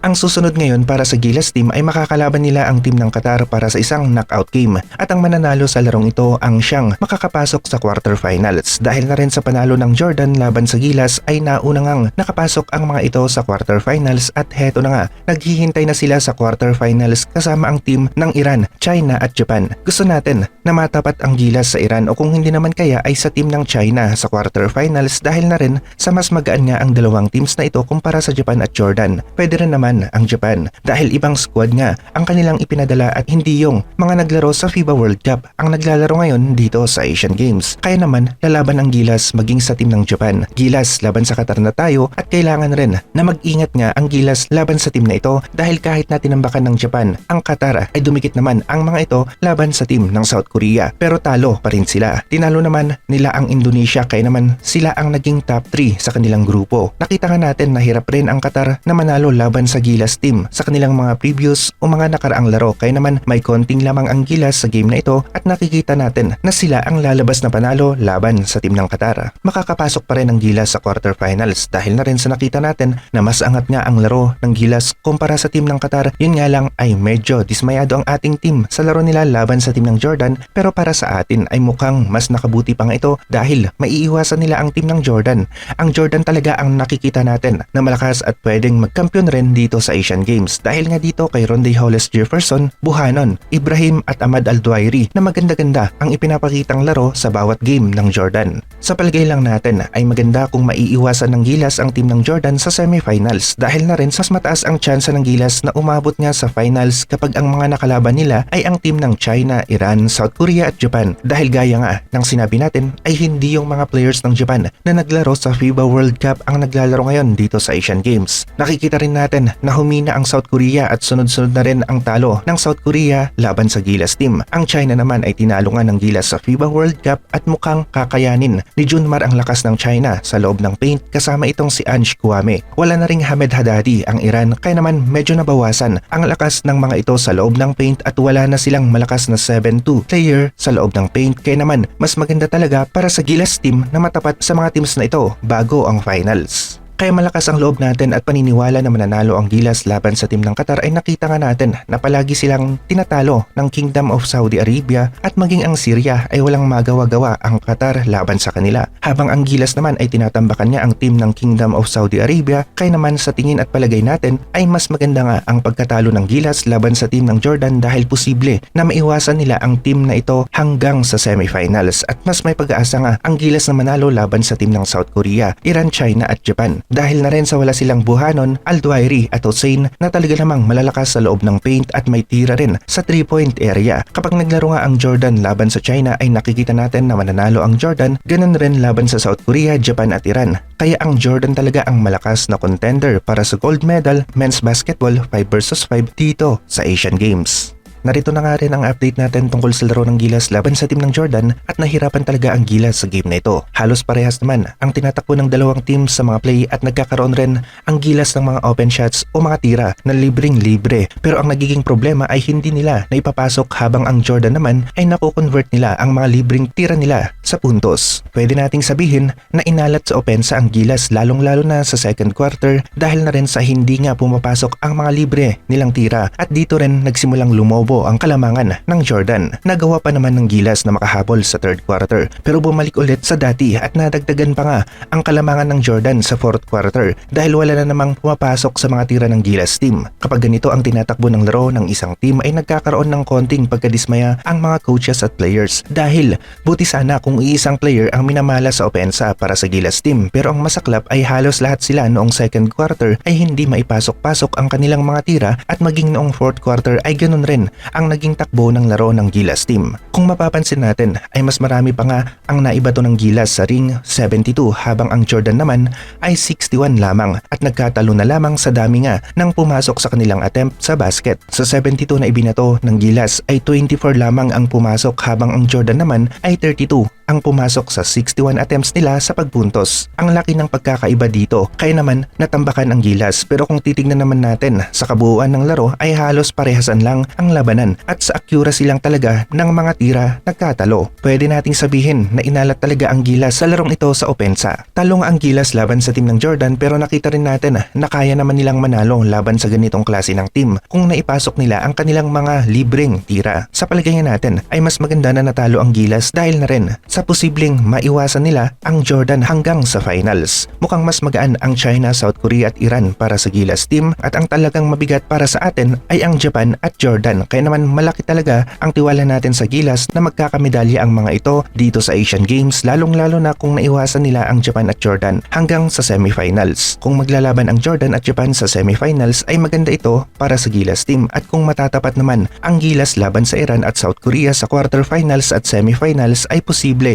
Ang susunod ngayon para sa Gilas team ay makakalaban nila ang team ng Qatar para sa isang knockout game at ang mananalo sa larong ito ang siyang makakapasok sa quarterfinals dahil na rin sa panalo ng Jordan laban sa Gilas ay nauna ngang nakapasok ang mga ito sa quarterfinals at heto na nga naghihintay na sila sa quarterfinals kasama ang team ng Iran, China at Japan. Gusto natin na matapat ang Gilas sa Iran o kung hindi naman kaya ay sa team ng China sa quarterfinals dahil na rin sa mas magaan nga ang dalawang teams na ito kumpara sa Japan at Jordan. Pwede rin naman ang Japan dahil ibang squad nga ang kanilang ipinadala at hindi yung mga naglaro sa FIBA World Cup ang naglalaro ngayon dito sa Asian Games. Kaya naman lalaban ang Gilas maging sa team ng Japan. Gilas laban sa Qatar na tayo at kailangan rin na mag-ingat nga ang Gilas laban sa team na ito dahil kahit na tinambakan ng Japan, ang Qatar ay dumikit naman ang mga ito laban sa team ng South Korea pero talo pa rin sila. Tinalo naman nila ang Indonesia kaya naman sila ang naging top 3 sa kanilang grupo. Nakita nga natin na hirap rin ang Qatar na manalo laban sa Gilas team sa kanilang mga previous o mga nakaraang laro kaya naman may konting lamang ang Gilas sa game na ito at nakikita natin na sila ang lalabas na panalo laban sa team ng Qatar. Makakapasok pa rin ang Gilas sa quarterfinals dahil na rin sa nakita natin na mas angat nga ang laro ng Gilas kumpara sa team ng Qatar yun nga lang ay medyo dismayado ang ating team sa laro nila laban sa team ng Jordan pero para sa atin ay mukhang mas nakabuti pa nga ito dahil maiiwasan nila ang team ng Jordan. Ang Jordan talaga ang nakikita natin na malakas at pwedeng magkampiyon rin dito sa Asian Games dahil nga dito kay Ronde Hollis Jefferson, Buhanon, Ibrahim at Ahmad Al-Duairi na maganda-ganda ang ipinapakitang laro sa bawat game ng Jordan. Sa palagay lang natin ay maganda kung maiiwasan ng Gilas ang team ng Jordan sa semifinals dahil na rin mas mataas ang tsansa ng Gilas na umabot nga sa finals kapag ang mga nakalaban nila ay ang team ng China, Iran, South Korea at Japan dahil gaya nga ng sinabi natin ay hindi yung mga players ng Japan na naglaro sa FIBA World Cup ang naglalaro ngayon dito sa Asian Games. Nakikita rin natin na humina ang South Korea at sunod-sunod na rin ang talo ng South Korea laban sa Gilas team. Ang China naman ay tinalo nga ng Gilas sa FIBA World Cup at mukhang kakayanin ni Junmar ang lakas ng China sa loob ng paint kasama itong si Ange Kwame. Wala na ring Hamed Haddadi ang Iran kaya naman medyo nabawasan ang lakas ng mga ito sa loob ng paint at wala na silang malakas na 7-2 player sa loob ng paint kaya naman mas maganda talaga para sa Gilas team na matapat sa mga teams na ito bago ang finals. Kaya malakas ang loob natin at paniniwala na mananalo ang Gilas laban sa team ng Qatar ay nakita nga natin na palagi silang tinatalo ng Kingdom of Saudi Arabia at maging ang Syria ay walang magawa-gawa ang Qatar laban sa kanila. Habang ang Gilas naman ay tinatambakan niya ang team ng Kingdom of Saudi Arabia kaya naman sa tingin at palagay natin ay mas maganda nga ang pagkatalo ng Gilas laban sa team ng Jordan dahil posible na maiwasan nila ang team na ito hanggang sa semifinals at mas may pag-aasa nga ang Gilas na manalo laban sa team ng South Korea, Iran, China at Japan dahil na rin sa wala silang Buhanon, Alduairi at Hussein na talaga namang malalakas sa loob ng paint at may tira rin sa 3-point area. Kapag naglaro nga ang Jordan laban sa China ay nakikita natin na mananalo ang Jordan, ganun rin laban sa South Korea, Japan at Iran. Kaya ang Jordan talaga ang malakas na contender para sa gold medal men's basketball 5 versus 5 dito sa Asian Games. Narito na nga rin ang update natin tungkol sa laro ng Gilas laban sa team ng Jordan at nahirapan talaga ang Gilas sa game na ito. Halos parehas naman ang tinatakbo ng dalawang team sa mga play at nagkakaroon rin ang Gilas ng mga open shots o mga tira na libreng libre. Pero ang nagiging problema ay hindi nila na ipapasok habang ang Jordan naman ay nakukonvert nila ang mga libreng tira nila sa puntos. Pwede nating sabihin na inalat sa opensa ang Gilas lalong lalo na sa second quarter dahil na rin sa hindi nga pumapasok ang mga libre nilang tira at dito rin nagsimulang lumobo ang kalamangan ng Jordan. Nagawa pa naman ng Gilas na makahabol sa third quarter pero bumalik ulit sa dati at nadagdagan pa nga ang kalamangan ng Jordan sa fourth quarter dahil wala na namang pumapasok sa mga tira ng Gilas team. Kapag ganito ang tinatakbo ng laro ng isang team ay nagkakaroon ng konting pagkadismaya ang mga coaches at players dahil buti sana kung iisang player ang minamala sa opensa para sa Gilas team pero ang masaklap ay halos lahat sila noong second quarter ay hindi maipasok-pasok ang kanilang mga tira at maging noong fourth quarter ay ganun rin ang naging takbo ng laro ng Gilas team. Kung mapapansin natin ay mas marami pa nga ang naibato ng Gilas sa ring 72 habang ang Jordan naman ay 61 lamang at nagkatalo na lamang sa dami nga ng pumasok sa kanilang attempt sa basket. Sa 72 na ibinato ng Gilas ay 24 lamang ang pumasok habang ang Jordan naman ay 32 ang pumasok sa 61 attempts nila sa pagpuntos. Ang laki ng pagkakaiba dito, kaya naman natambakan ang Gilas pero kung titignan naman natin sa kabuuan ng laro ay halos parehasan lang ang labanan at sa accuracy lang talaga ng mga tira nagkatalo. Pwede nating sabihin na inalat talaga ang Gilas sa larong ito sa opensa. Talong ang Gilas laban sa team ng Jordan pero nakita rin natin na kaya naman nilang manalo laban sa ganitong klase ng team kung naipasok nila ang kanilang mga libreng tira. Sa palagayan natin ay mas maganda na natalo ang Gilas dahil na rin sa posibleng maiwasan nila ang Jordan hanggang sa finals. Mukhang mas magaan ang China, South Korea at Iran para sa Gilas team at ang talagang mabigat para sa atin ay ang Japan at Jordan. Kaya naman malaki talaga ang tiwala natin sa Gilas na magkakamedalya ang mga ito dito sa Asian Games lalong lalo na kung naiwasan nila ang Japan at Jordan hanggang sa semifinals. Kung maglalaban ang Jordan at Japan sa semifinals ay maganda ito para sa Gilas team at kung matatapat naman ang Gilas laban sa Iran at South Korea sa quarterfinals at semifinals ay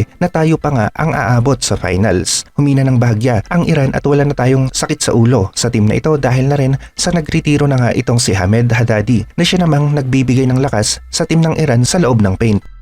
posible na tayo pa nga ang aabot sa finals. Humina ng bahagya ang Iran at wala na tayong sakit sa ulo sa team na ito dahil na rin sa nagretiro na nga itong si Hamed Haddadi na siya namang nagbibigay ng lakas sa team ng Iran sa loob ng paint.